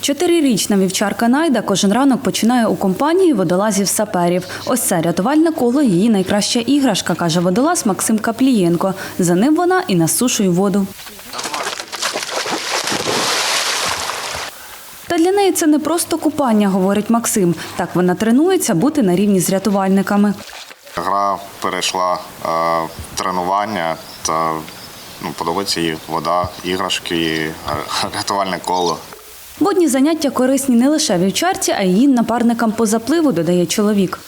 Чотирирічна вівчарка Найда кожен ранок починає у компанії водолазів саперів. Ось це рятувальне коло її найкраща іграшка, каже водолаз Максим Каплієнко. За ним вона і насушує воду. Та для неї це не просто купання, говорить Максим. Так вона тренується бути на рівні з рятувальниками. Гра перейшла е, тренування та ну, подобається їй вода, іграшки, е, рятувальне коло. Водні заняття корисні не лише вівчарці, а й її напарникам по запливу, додає чоловік.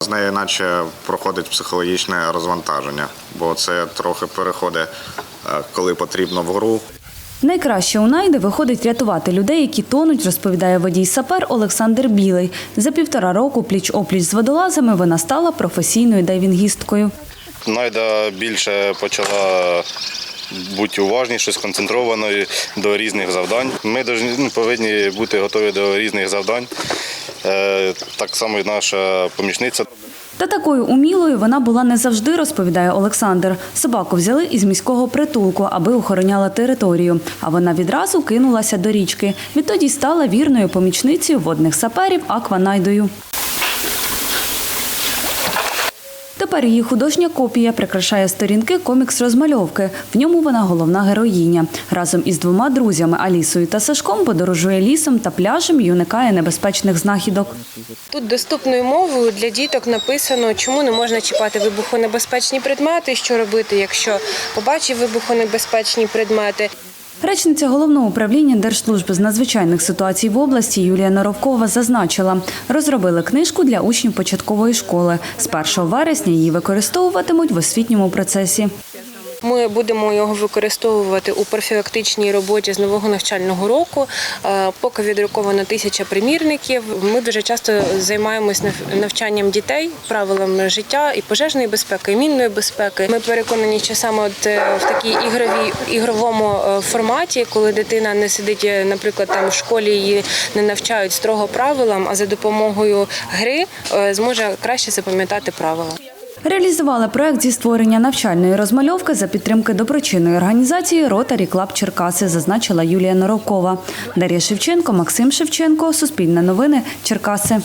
З нею наче проходить психологічне розвантаження, бо це трохи переходить, е, коли потрібно в гру. Найкраще у Найди виходить рятувати людей, які тонуть, розповідає водій сапер Олександр Білий. За півтора року пліч-опліч з водолазами вона стала професійною дайвінгісткою. Найда більше почала бути уважнішою, сконцентрованою до різних завдань. Ми ну, повинні бути готові до різних завдань. Е, Так само і наша помічниця. Та такою умілою вона була не завжди, розповідає Олександр. Собаку взяли із міського притулку, аби охороняла територію. А вона відразу кинулася до річки. Відтоді стала вірною помічницею водних саперів Акванайдою. Тепер її художня копія прикрашає сторінки комікс-розмальовки. В ньому вона головна героїня. Разом із двома друзями Алісою та Сашком подорожує лісом та пляжем і уникає небезпечних знахідок. Тут доступною мовою для діток написано, чому не можна чіпати вибухонебезпечні предмети, що робити, якщо побачив вибухонебезпечні предмети. Речниця головного управління Держслужби з надзвичайних ситуацій в області Юлія Норовкова зазначила, розробили книжку для учнів початкової школи. З 1 вересня її використовуватимуть в освітньому процесі. Ми будемо його використовувати у профілактичній роботі з нового навчального року. Е, Поки відруковано тисяча примірників. Ми дуже часто займаємось нав- навчанням дітей правилам життя і пожежної безпеки, і мінної безпеки. Ми переконані, що саме от е, в такій ігровій ігровому е, форматі, коли дитина не сидить, наприклад, там в школі її не навчають строго правилам, а за допомогою гри зможе краще запам'ятати правила. Реалізували проект зі створення навчальної розмальовки за підтримки доброчинної організації Ротарі Клаб Черкаси, зазначила Юлія Нарокова. Дар'я Шевченко, Максим Шевченко, Суспільне новини, Черкаси.